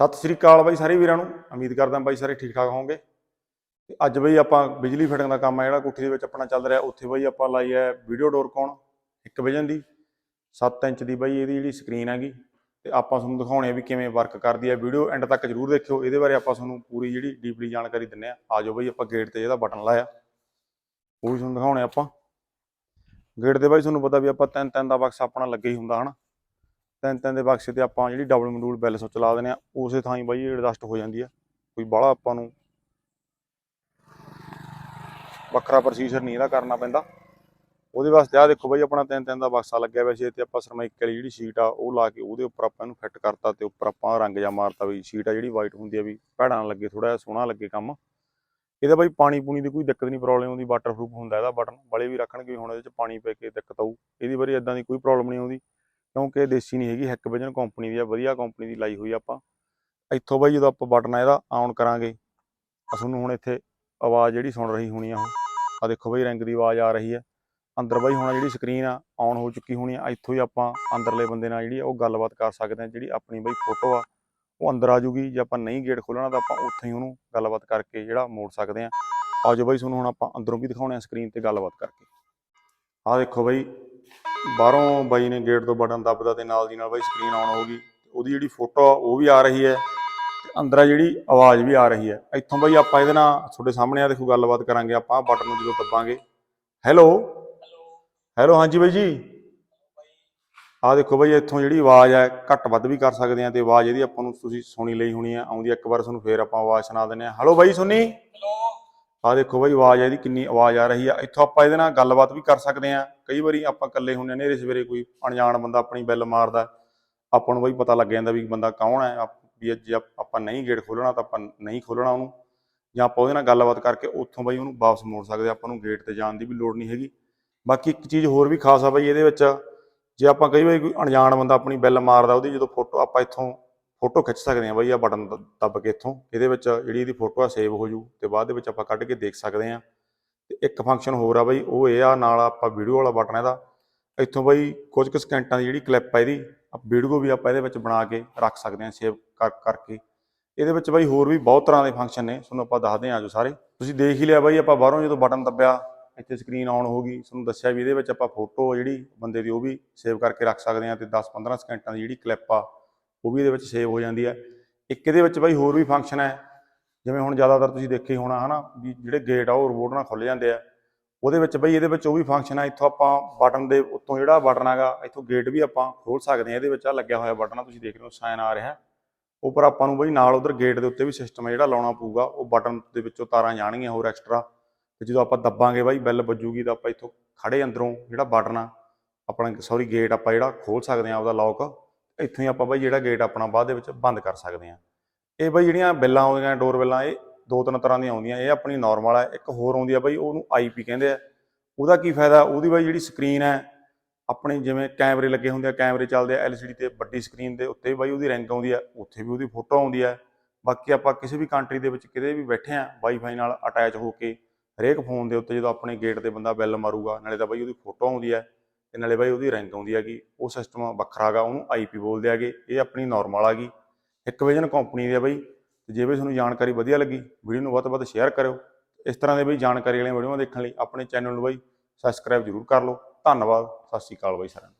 ਸਤਿ ਸ੍ਰੀ ਅਕਾਲ ਬਾਈ ਸਾਰੇ ਵੀਰਾਂ ਨੂੰ। ਉਮੀਦ ਕਰਦਾ ਬਾਈ ਸਾਰੇ ਠੀਕ ਠਾਕ ਹੋਵੋਗੇ। ਤੇ ਅੱਜ ਬਈ ਆਪਾਂ ਬਿਜਲੀ ਫਿਟਿੰਗ ਦਾ ਕੰਮ ਹੈ ਜਿਹੜਾ ਕੋਠੀ ਦੇ ਵਿੱਚ ਆਪਣਾ ਚੱਲ ਰਿਹਾ। ਉੱਥੇ ਬਈ ਆਪਾਂ ਲਾਈ ਹੈ ਵੀਡੀਓ ਡੋਰ ਕੌਣ, ਇੱਕ ਵਜਨ ਦੀ। 7 ਇੰਚ ਦੀ ਬਈ ਇਹਦੀ ਜਿਹੜੀ ਸਕਰੀਨ ਹੈਗੀ। ਤੇ ਆਪਾਂ ਤੁਹਾਨੂੰ ਦਿਖਾਉਣੇ ਆ ਵੀ ਕਿਵੇਂ ਵਰਕ ਕਰਦੀ ਹੈ ਵੀਡੀਓ ਐਂਡ ਤੱਕ ਜਰੂਰ ਦੇਖਿਓ। ਇਹਦੇ ਬਾਰੇ ਆਪਾਂ ਤੁਹਾਨੂੰ ਪੂਰੀ ਜਿਹੜੀ ਡੀਪਲੀ ਜਾਣਕਾਰੀ ਦਿੰਨੇ ਆ। ਆਜੋ ਬਈ ਆਪਾਂ ਗੇਟ ਤੇ ਇਹਦਾ ਬਟਨ ਲਾਇਆ। ਉਹ ਵੀ ਤੁਹਾਨੂੰ ਦਿਖਾਉਣੇ ਆਪਾਂ। ਗੇਟ ਦੇ ਬਾਈ ਤੁਹਾਨੂੰ ਪਤਾ ਵੀ ਆਪਾਂ ਤਿੰਨ ਤਿੰਨ ਦਾ ਬਕਸ ਆਪਣਾ ਲੱਗੇ ਹੀ ਹੁੰਦਾ, ਹਨਾ। ਤਿੰਨ ਤਿੰਨ ਦੇ ਬਕਸੇ ਤੇ ਆਪਾਂ ਜਿਹੜੀ ਡਬਲ ਮਡੂਲ ਬੈਲ ਸੁੱਚ ਲਾ ਦਿੰਦੇ ਆ, ਉਸੇ ਥਾਂ ਹੀ ਬਾਈ ਐਡਜਸਟ ਹੋ ਜਾਂਦੀ ਆ। ਕੋਈ ਬਾਹਲਾ ਆਪਾਂ ਨੂੰ ਵੱਖਰਾ ਪ੍ਰੋਸੀਜਰ ਨਹੀਂ ਇਹਦਾ ਕਰਨਾ ਪੈਂਦਾ। ਉਹਦੇ ਵਾਸਤੇ ਆ ਦੇਖੋ ਬਾਈ, ਆਪਣਾ ਤਿੰਨ ਤਿੰਨ ਦਾ ਬਕਸਾ ਲੱਗਿਆ ਵੈਸੇ ਸੀ ਤੇ ਆਪਾਂ ਸਰਮਾਈਕ ਵਾਲੀ ਜਿਹੜੀ ਸ਼ੀਟ ਆ, ਉਹ ਲਾ ਕੇ ਉਹਦੇ ਉੱਪਰ ਆਪਾਂ ਇਹਨੂੰ ਫਿੱਟ ਕਰਤਾ ਤੇ ਉੱਪਰ ਆਪਾਂ ਰੰਗ ਜਾ ਮਾਰਤਾ ਵੀ ਸ਼ੀਟ ਆ ਜਿਹੜੀ ਵਾਈਟ ਹੁੰਦੀ ਆ ਵੀ, ਭੈੜਾ ਨਾ ਲੱਗੇ ਥੋੜਾ ਜਿਹਾ ਸੋਹਣਾ ਲੱਗੇ ਕੰਮ। ਇਹਦਾ ਬਾਈ ਪਾਣੀ ਪੂਣੀ ਦੀ ਕੋਈ ਦਿੱਕਤ ਨਹੀਂ ਪ੍ਰੋਬਲਮ ਆਉਂਦੀ ਵਾਟਰਪ੍ਰੂਫ ਹੁੰਦਾ ਇਹਦਾ, ਬਟਨ ਬੜੇ ਵੀ ਰੱਖਣਗੇ ਵੀ ਹੁਣ ਇਹਦੇ ਚ ਪਾਣੀ ਪੈ ਕੇ ਦਿੱਕਤ ਆਊ। ਇਹਦੀ ਬਾਰੇ ਇਦਾਂ ਦੀ ਕੋਈ ਪ੍ਰੋਬਲਮ ਨਹੀਂ ਆਉਂਦੀ। ਕਿਉਂਕਿ ਇਹ ਦੇਸੀ ਨਹੀਂ ਹੈਗੀ ਹੈਕ ਵਿਜਨ ਕੰਪਨੀ ਦੀ ਆ, ਵਧੀਆ ਕੰਪਨੀ ਦੀ ਲਾਈ ਹੋਈ ਆਪਾਂ। ਇੱਥੋਂ ਬਾਈ ਜਦੋਂ ਆਪਾਂ ਬਟਨ ਆ ਇਹਦਾ ਆਨ ਕਰਾਂਗੇ ਤੁਹਾਨੂੰ ਹੁਣ ਇੱਥੇ ਆਵਾਜ਼ ਜਿਹੜੀ ਸੁਣ ਰਹੀ ਹੋਣੀ ਆ ਉਹ। ਆ ਦੇਖੋ ਬਾਈ ਰਿੰਗ ਦੀ ਆਵਾਜ਼ ਆ ਰਹੀ ਹੈ ਅੰਦਰ ਬਾਈ ਹੁਣ ਜਿਹੜੀ ਸਕਰੀਨ ਆ ਆਨ ਹੋ ਚੁੱਕੀ ਹੋਣੀ ਆ, ਇੱਥੋਂ ਹੀ ਆਪਾਂ ਅੰਦਰਲੇ ਬੰਦੇ ਨਾਲ ਜਿਹੜੀ ਆ ਉਹ ਗੱਲਬਾਤ ਕਰ ਸਕਦੇ ਆ, ਜਿਹੜੀ ਆਪਣੀ ਬਾਈ ਫੋਟੋ ਆ, ਉਹ ਅੰਦਰ ਆ ਜੂਗੀ। ਜੇ ਆਪਾਂ ਨਹੀਂ ਗੇਟ ਖੋਲਣਾ ਤਾਂ ਆਪਾਂ ਉੱਥੇ ਹੀ ਉਹਨੂੰ ਗੱਲਬਾਤ ਕਰਕੇ ਜਿਹੜਾ ਮੋੜ ਸਕਦੇ ਆ। ਆਜੋ ਬਾਈ ਤੁਹਾਨੂੰ ਹੁਣ ਆਪਾਂ ਅੰਦਰੋਂ ਵੀ ਦਿਖਾਉਣੇ ਆ ਸਕਰੀਨ ਤੇ ਗੱਲਬਾਤ ਕਰਕੇ। ਆ ਦੇਖੋ ਬਾਈ ਬਾਹਰੋਂ ਬਾਈ ਨੇ ਗੇਟ ਤੋਂ ਬਟਨ ਦੱਬਦਾ ਤੇ ਨਾਲ ਦੀ ਨਾਲ ਬਾਈ ਸਕਰੀਨ ਆਨ ਹੋ ਗਈ। ਉਹਦੀ ਜਿਹੜੀ ਫੋਟੋ ਆ ਉਹ ਵੀ ਆ ਰਹੀ ਹੈ ਤੇ ਅੰਦਰ ਜਿਹੜੀ ਆਵਾਜ਼ ਵੀ ਆ ਰਹੀ ਹੈ। ਇੱਥੋਂ ਬਾਈ ਆਪਾਂ ਇਹਦੇ ਨਾਲ ਤੁਹਾਡੇ ਸਾਹਮਣੇ ਆ ਦੇਖੋ ਗੱਲਬਾਤ ਕਰਾਂਗੇ ਆਪਾਂ ਬਟਨ ਨੂੰ ਜਦੋਂ ਦੱਬਾਂਗੇ। ਹੈਲੋ ਹੈਲੋ ਹਾਂਜੀ ਬਾਈ ਜੀ। ਆ ਦੇਖੋ ਬਾਈ ਇੱਥੋਂ ਜਿਹੜੀ ਆਵਾਜ਼ ਹੈ ਘੱਟ ਵੱਧ ਵੀ ਕਰ ਸਕਦੇ ਆ ਤੇ ਆਵਾਜ਼ ਇਹਦੀ ਆਪਾਂ ਨੂੰ ਤੁਸੀਂ ਸੁਣੀ ਲਈ ਹੋਣੀ ਆ ਆਉਂਦੀ ਆ, ਇੱਕ ਵਾਰ ਤੁਹਾਨੂੰ ਫੇਰ ਆਪਾਂ ਆਵਾਜ਼ ਸੁਣਾ ਦਿੰਦੇ ਆ ਹੈਲੋ ਬਾਈ ਸੁਣੀ? ਆ ਦੇਖੋ ਬਾਈ, ਆਵਾਜ਼ ਇਹਦੀ ਕਿੰਨੀ, ਆਵਾਜ਼ ਆ ਰਹੀ ਆ। ਇੱਥੋਂ ਆਪਾਂ ਇਹਦੇ ਨਾਲ ਗੱਲਬਾਤ ਵੀ ਕਰ ਸਕਦੇ ਆ। ਕਈ ਵਾਰੀ ਆਪਾਂ ਇਕੱਲੇ ਹੁੰਦੇ ਆ ਨੇਰੇ ਸਵੇਰੇ ਕੋਈ ਅਣਜਾਣ ਬੰਦਾ ਆਪਣੀ ਬੈਲ ਮਾਰਦਾ। ਆਪਾਂ ਨੂੰ ਬਾਈ ਪਤਾ ਲੱਗ ਜਾਂਦਾ ਵੀ ਬੰਦਾ ਕੌਣ ਹੈ। ਵੀ ਜੇ ਆਪਾਂ ਨਹੀਂ ਗੇਟ ਖੋਲਣਾ ਤਾਂ ਆਪਾਂ ਨਹੀਂ ਖੋਲਣਾ ਉਹਨੂੰ। ਜਾਂ ਆਪਾਂ ਉਹਦੇ ਨਾਲ ਗੱਲਬਾਤ ਕਰਕੇ ਉੱਥੋਂ ਬਾਈ ਉਹਨੂੰ ਵਾਪਸ ਮੋੜ ਸਕਦੇ ਆਪਾਂ ਨੂੰ ਗੇਟ ਤੇ ਜਾਣ ਦੀ ਵੀ ਲੋੜ ਨਹੀਂ ਹੈਗੀ। ਬਾਕੀ ਇੱਕ ਚੀਜ਼ ਹੋਰ ਵੀ ਖਾਸ ਆ ਬਾਈ ਇਹਦੇ ਵਿੱਚ। ਜੇ ਆਪਾਂ ਕਈ ਵਾਰੀ ਕੋਈ ਅਣਜਾਣ ਬੰਦਾ ਆਪਣੀ ਬੈਲ ਮਾਰਦਾ, ਉਹਦੀ ਜਦੋਂ ਫੋਟੋ ਆਪਾਂ ਇੱਥੋਂ ਫੋਟੋ ਖਿੱਚ ਸਕਦੇ ਆ ਬਾਈ ਆ ਬਟਨ ਦੱਬ ਕੇ ਇੱਥੋਂ। ਇਹਦੇ ਵਿੱਚ ਜਿਹੜੀ ਇਹਦੀ ਫੋਟੋ ਆ ਸੇਵ ਹੋ ਜੂ ਤੇ ਬਾਅਦ ਦੇ ਵਿੱਚ ਆਪਾਂ ਕੱਢ ਕੇ ਦੇਖ ਸਕਦੇ ਆ ਤੇ ਇੱਕ ਫੰਕਸ਼ਨ ਹੋਰ ਆ ਬਾਈ, ਉਹ ਇਹ ਆ, ਨਾਲ ਆਪਾਂ ਵੀਡੀਓ ਵਾਲਾ ਬਟਨ ਇਹਦਾ। ਇੱਥੋਂ ਬਾਈ ਕੁਝ ਕੁ ਸਕਿੰਟਾਂ ਦੀ ਜਿਹੜੀ ਕਲਿੱਪ ਆ ਇਹਦੀ ਵੀਡੀਓ ਵੀ ਆਪਾਂ ਇਹਦੇ ਵਿੱਚ ਬਣਾ ਕੇ ਰੱਖ ਸਕਦੇ ਆ ਸੇਵ ਕਰ, ਕਰਕੇ। ਇਹਦੇ ਵਿੱਚ ਬਾਈ ਹੋਰ ਵੀ ਬਹੁਤ ਤਰ੍ਹਾਂ ਦੇ ਫੰਕਸ਼ਨ ਨੇ, ਤੁਹਾਨੂੰ ਆਪਾਂ ਦੱਸਦੇ ਆ ਜੋ ਸਾਰੇ। ਤੁਸੀਂ ਦੇਖ ਹੀ ਲਿਆ ਬਾਈ, ਆਪਾਂ ਬਾਹਰੋਂ ਜਦੋਂ ਬਟਨ ਦੱਬਿਆ, ਇੱਥੇ ਸਕਰੀਨ ਆਨ ਹੋ ਗਈ। ਤੁਹਾਨੂੰ ਦੱਸਿਆ ਵੀ ਇਹਦੇ ਵਿੱਚ ਆਪਾਂ ਫੋਟੋ ਜਿਹੜੀ ਬੰਦੇ ਦੀ ਉਹ ਵੀ ਸੇਵ ਕਰਕੇ ਰੱਖ ਸਕਦੇ ਆ ਤੇ 10-15 ਸਕਿੰਟਾਂ ਦੀ ਜਿਹੜੀ ਕਲਿੱਪ ਆ ਉਹ ਵੀ ਇਹਦੇ ਵਿੱਚ ਸੇਵ ਹੋ ਜਾਂਦੀ ਹੈ। ਇੱਕ ਇਹਦੇ ਵਿੱਚ ਬਾਈ ਹੋਰ ਵੀ ਫੰਕਸ਼ਨ ਹੈ। ਜਿਵੇਂ ਹੁਣ ਜ਼ਿਆਦਾਤਰ ਤੁਸੀਂ ਦੇਖਿਆ ਹੀ ਹੋਣਾ, ਹਨਾ, ਵੀ ਜਿਹੜੇ ਗੇਟ ਆ ਉਹ ਰਿਮੋਟ ਨਾਲ ਖੁੱਲ ਜਾਂਦੇ ਆ। ਉਹਦੇ ਵਿੱਚ ਬਈ ਇਹਦੇ ਵਿੱਚ ਉਹ ਵੀ ਫੰਕਸ਼ਨ ਆ, ਇੱਥੋਂ ਆਪਾਂ ਬਟਨ ਦੇ ਉੱਤੋਂ ਜਿਹੜਾ ਬਟਨ ਹੈਗਾ, ਇੱਥੋਂ ਗੇਟ ਵੀ ਆਪਾਂ ਖੋਲ ਸਕਦੇ ਆ ਇਹਦੇ ਵਿੱਚ ਆ ਲੱਗਿਆ ਹੋਇਆ ਬਟਨ ਆ, ਤੁਸੀਂ ਦੇਖ ਰਹੇ ਹੋ, ਸਾਈਨ ਆ ਰਿਹਾ। ਉੱਪਰ ਆਪਾਂ ਨੂੰ ਬਈ ਨਾਲ ਉਧਰ ਗੇਟ ਦੇ ਉੱਤੇ ਵੀ ਸਿਸਟਮ ਹੈ ਜਿਹੜਾ ਲਾਉਣਾ ਪਊਗਾ। ਉਹ ਬਟਨ ਦੇ ਵਿੱਚੋਂ ਤਾਰਾਂ ਜਾਣਗੀਆਂ ਹੋਰ ਐਕਸਟਰਾ ਤੇ ਜਦੋਂ ਆਪਾਂ ਦੱਬਾਂਗੇ ਬਾਈ ਬੈਲ ਵੱਜੂਗੀ ਤਾਂ ਆਪਾਂ ਇੱਥੋਂ ਖੜੇ ਅੰਦਰੋਂ ਜਿਹੜਾ ਬਟਨ ਆ, ਆਪਣਾ ਸੌਰੀ ਗੇਟ ਆਪਾਂ ਜਿਹੜਾ ਖੋਲ ਸਕਦੇ ਆ ਉਹਦਾ ਲੌਕ ਇੱਥੋਂ ਹੀ ਆਪਾਂ ਬਾਈ ਜਿਹੜਾ ਗੇਟ ਆਪਣਾ ਬਾਅਦ ਦੇ ਵਿੱਚ ਬੰਦ ਕਰ ਸਕਦੇ ਆ ਇਹ ਬਾਈ ਜਿਹੜੀਆਂ ਬੈਲਾਂ ਆਉਂਦੀਆਂ ਡੋਰ ਬੈਲਾਂ, ਇਹ ਦੋ ਤਿੰਨ ਤਰ੍ਹਾਂ ਦੀਆਂ ਆਉਂਦੀਆਂ। ਇਹ ਆਪਣੀ ਨਾਰਮਲ ਹੈ ਇੱਕ ਹੋਰ ਆਉਂਦੀ ਆ ਬਾਈ, ਉਹਨੂੰ ਆਈਪੀ ਕਹਿੰਦੇ ਆ। ਉਹਦਾ ਕੀ ਫਾਇਦਾ? ਉਹਦੀ ਬਾਈ ਜਿਹੜੀ ਸਕਰੀਨ ਹੈ, ਆਪਣੇ ਜਿਵੇਂ ਕੈਮਰੇ ਲੱਗੇ ਹੁੰਦੇ ਆ, ਕੈਮਰੇ ਚੱਲਦੇ ਆ ਐਲਸੀਡੀ ਤੇ ਵੱਡੀ ਸਕਰੀਨ ਦੇ ਉੱਤੇ ਵੀ ਬਾਈ ਉਹਦੀ ਰੈਂਕ ਆਉਂਦੀ ਆ, ਉੱਥੇ ਵੀ ਉਹਦੀ ਫੋਟੋ ਆਉਂਦੀ ਆ। ਬਾਕੀ ਆਪਾਂ ਕਿਸੇ ਵੀ ਕੰਟਰੀ ਦੇ ਵਿੱਚ ਕਿਤੇ ਵੀ ਬੈਠੇ ਆ ਵਾਈਫਾਈ ਨਾਲ ਅਟੈਚ ਹੋ ਕੇ, ਹਰੇਕ ਫੋਨ ਦੇ ਉੱਤੇ ਜਦੋਂ ਆਪਣੇ ਗੇਟ ਤੇ ਬੰਦਾ ਬੈਲ ਮਾਰੂਗਾ, ਨਾਲੇ ਤਾਂ ਬਾਈ ਉਹਦੀ ਫੋਟੋ ਆਉਂਦੀ ਆ। ਤੇ ਨਾਲੇ ਬਾਈ ਉਹਦੀ ਰੈਂਕ ਆਉਂਦੀ ਹੈਗੀ, ਉਹ ਸਿਸਟਮ ਵੱਖਰਾ ਹੈਗਾ, ਉਹਨੂੰ ਆਈਪੀ ਬੋਲਦੇ ਹੈਗੇ, ਇਹ ਆਪਣੀ ਨਾਰਮਲ ਹੈਗੀ ਇੱਕ ਵਿਜਨ ਕੰਪਨੀ ਦੀ ਆ ਬਾਈ, ਤੇ ਜੇ ਵੀ ਤੁਹਾਨੂੰ ਜਾਣਕਾਰੀ ਵਧੀਆ ਲੱਗੀ, ਵੀਡੀਓ ਨੂੰ ਵੱਧ ਤੋਂ ਵੱਧ ਸ਼ੇਅਰ ਕਰਿਓ। ਇਸ ਤਰ੍ਹਾਂ ਦੇ ਬਈ ਜਾਣਕਾਰੀ ਵਾਲੀਆਂ ਵੀਡੀਓਆਂ ਦੇਖਣ ਲਈ ਆਪਣੇ ਚੈਨਲ ਨੂੰ ਬਾਈ ਸਬਸਕ੍ਰਾਈਬ ਜ਼ਰੂਰ ਕਰ ਲਓ। ਧੰਨਵਾਦ, ਸਤਿ ਸ਼੍ਰੀ ਅਕਾਲ ਬਾਈ ਸਾਰਿਆਂ ਨੂੰ।